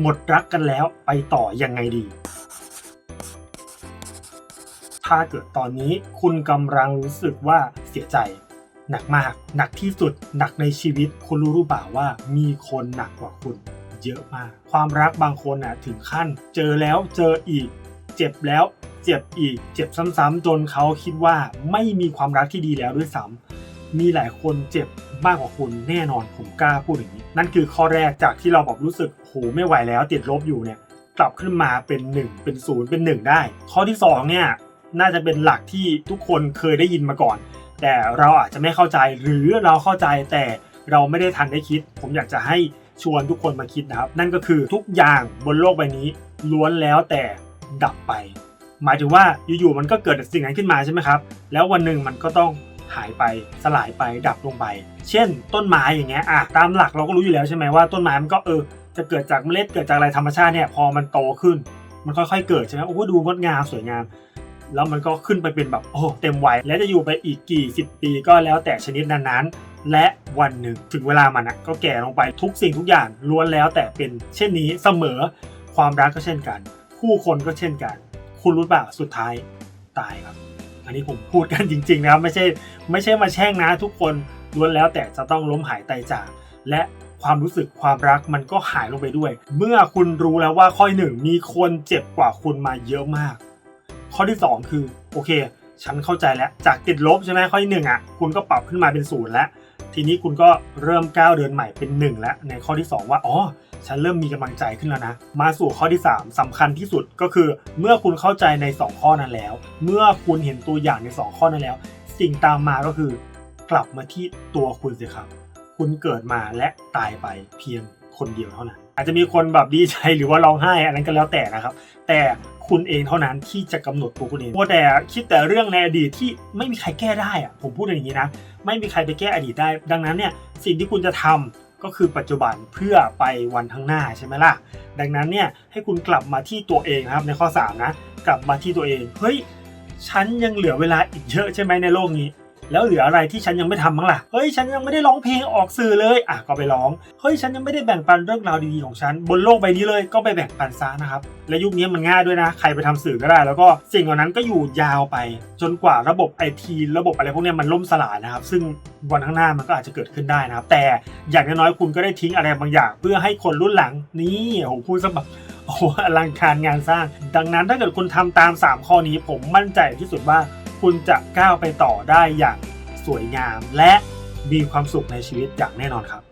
หมดรักกันแล้วไปต่อยังไงดี ถ้าเกิดตอนนี้คุณกำลังรู้สึกว่าเสียใจ หนักมาก หนักที่สุด หนักในชีวิต คุณรู้หรือเปล่าว่ามีคนหนักกว่าคุณเยอะมาก ความรักบางคนน่ะถึงขั้น เจอแล้วเจออีก เจ็บแล้วเจ็บอีก เจ็บซ้ำๆจนเขาคิดว่าไม่มีความรักที่ดีแล้วด้วยซ้ำมีหลายคนเจ็บมากกว่าคุณแน่นอนผมกล้าพูดอย่างนี้ นั่นคือข้อแรกจากที่เราบอกรู้สึกโหไม่ไหวแล้วติดลบอยู่เนี่ยกลับขึ้นมาเป็น 1 เป็น 0 เป็น 1 ได้ ข้อที่2เนี่ยน่าจะเป็นหลักที่ทุกคนเคยได้ยินมาก่อน แต่เราอาจจะไม่เข้าใจหรือเราเข้าใจแต่เราไม่ได้ทันได้คิด ผมอยากจะให้ชวนทุกคนมาคิดนะครับ นั่นก็คือทุกอย่างบนโลกใบนี้ล้วนแล้วแต่ดับไป หมายถึงว่าอยู่ๆมันก็เกิดสิ่งนั้นขึ้นมาใช่ไหมครับ แล้ววันหนึ่งมันก็ต้อง หายไปสลายไปดับลงไป เช่น ต้นไม้อย่างเงี้ยอะตามหลักเราก็รู้อยู่แล้วใช่ไหมว่าต้นไม้มันก็เออจะเกิดจากเมล็ดเกิดจากอะไรธรรมชาติเนี่ยพอมันโตขึ้น มันค่อยๆเกิดใช่ไหมโอ้ดูงดงามสวยงามแล้วมันก็ขึ้นไปเป็นแบบโอ้เต็มวัยและจะอยู่ไปอีกกี่สิบปีก็แล้วแต่ชนิดนั้นๆ และวันหนึ่งถึงเวลามันอะก็แก่ลงไปทุกสิ่งทุกอย่างล้วนแล้วแต่เป็นเช่นนี้เสมอความรักก็เช่นกัน ผู้คนก็เช่นกัน คุณรู้เปล่าสุดท้ายตายครับ นนี้ผมพูดกันจริงๆนะครับไม่ใช่ไม่ใช่มาแช่งนะทุกคนล้วนแล้วแต่จะต้องล้มหายตายจาก และความรู้สึกความรักมันก็หายลงไปด้วย เมื่อคุณรู้แล้วว่าข้อหนึ่งมีคนเจ็บกว่าคุณมาเยอะมาก ข้อที่ 2 คือโอเค ฉันเข้าใจแล้วจากติดลบใช่ไหมข้อที่หนึ่งอะคุณก็ปรับขึ้นมาเป็นศูนย์แล้วทีนี้คุณก็เริ่มก้าวเดินใหม่เป็นหนึ่งแล้วในข้อที่ 2 ว่าอ๋อ ฉันเริ่มมีกำลังใจขึ้นแล้วนะ มาสู่ข้อที่ 3สำคัญที่สุดก็คือ เมื่อคุณเข้าใจใน 2 ข้อนั้นแล้ว เมื่อคุณเห็นตัวอย่างใน 2 ข้อนั้นแล้ว สิ่งตามมาก็คือกลับมาที่ตัวคุณสิครับ คุณเกิดมาและตายไปเพียงคนเดียวเท่านั้น อาจจะมีคนแบบดีใจหรือว่าร้องไห้อันนั้นก็แล้วแต่นะครับ แต่คุณเองเท่านั้นที่จะกำหนดตัวคุณเองว่าแต่คิดแต่เรื่องในอดีตที่ไม่มีใครแก้ได้อะผมพูดอย่างนี้นะ ไม่มีใครไปแก้อดีตได้ ดังนั้นเนี่ยสิ่งที่คุณจะทำ ก็คือปัจจุบันเพื่อไปวันข้างหน้าใช่ไหมล่ะ ดังนั้นเนี่ยให้คุณกลับมาที่ตัวเองครับในข้อ 3 นะ กลับมาที่ตัวเอง เฮ้ย ฉันยังเหลือเวลาอีกเยอะใช่ไหมในโลกนี้ แล้วเหลืออะไรที่ฉันยังไม่ทำบ้างล่ะ เฮ้ยฉันยังไม่ได้ร้องเพลงออกสื่อเลย อะก็ไปร้อง เฮ้ยฉันยังไม่ได้แบ่งปันเรื่องราวดีๆของฉัน บนโลกใบนี้เลยก็ไปแบ่งปันซะนะครับ และยุคนี้มันง่ายด้วยนะ ใครไปทำสื่อก็ได้ แล้วก็สิ่งเหล่านั้นก็อยู่ยาวไป จนกว่าระบบไอทีระบบอะไรพวกนี้มันล่มสลายนะครับ ซึ่งวันข้างหน้ามันก็อาจจะเกิดขึ้นได้นะครับ แต่อย่างน้อยๆคุณก็ได้ทิ้งอะไรบางอย่าง เพื่อให้คนรุ่นหลังนี่โอ้โหพูดซะแบบโอ้อลังการงานสร้าง ดังนั้นถ้าเกิดคุณทำตาม 3 ข้อนี้ผมมั่นใจที่สุดว่า คุณจะก้าวไปต่อได้อย่างสวยงามและมีความสุขในชีวิตอย่างแน่นอนครับ